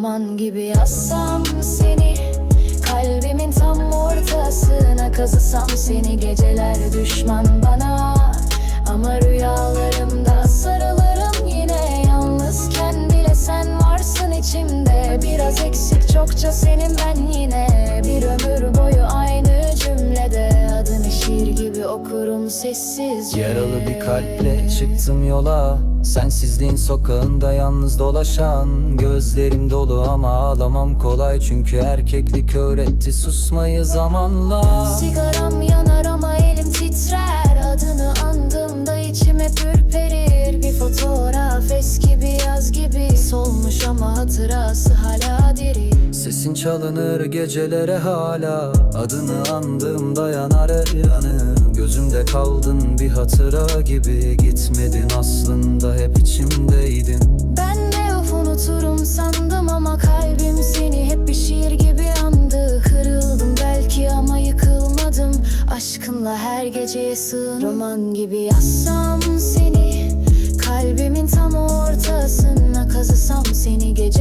roman gibi yazsam seni Kalbimin tam ortasına kazısam seni. Geceler düşman bana ama rüyalarımda sarılırım yine. Yalnızken bile sen varsın içimde Biraz eksik çokça senin ben yine. Bir ömür bana sessizce Yaralı bir kalple çıktım yola. Sensizliğin sokağında yalnız dolaşan. Gözlerim dolu ama ağlamam kolay. Çünkü erkeklik öğretti susmayı zamanla. Sigaram yanar ama elim titrer. Adını andığımda içim hep ürperir Bir fotoğraf eski bir yaz gibi. Solmuş ama hatırası Sesin çalınır gecelere hala. Adını andığımda yanar el yanı Gözümde kaldın bir hatıra gibi. Gitmedin aslında hep içimdeydin. Ben de of unuturum sandım ama kalbim seni hep bir şiir gibi andı. Kırıldım belki ama yıkılmadım. Aşkınla her geceye sığın Roman gibi yazsam seni Kalbimin tam ortasına kazısam seni. Geceler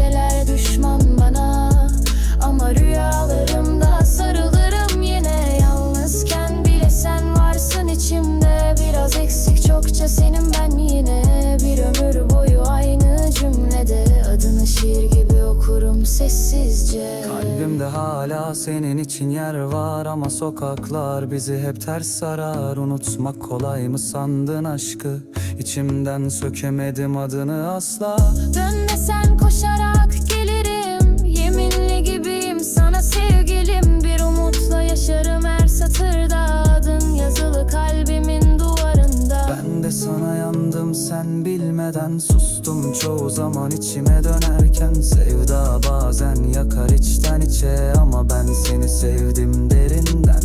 Kalbimde hala senin için yer var. Ama sokaklar bizi hep ters sarar Unutmak kolay mı sandın aşkı? İçimden sökemedim adını asla. Dön sen koşarak bilmeden Sustum çoğu zaman içime dönerken. Sevda bazen yakar içten içe Ama ben seni sevdim derinden.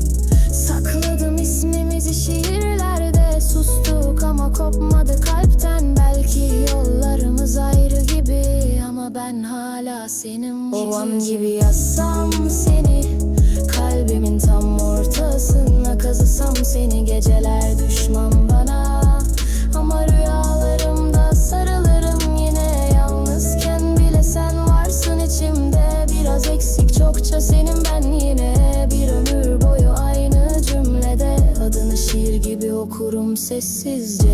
Sakladım ismimizi şiirlerde Sustuk ama kopmadı kalpten. Belki yollarımız ayrı gibi Ama ben hala senin Ovam gibi yazsam seni Kalbimin tam ortasına sessizce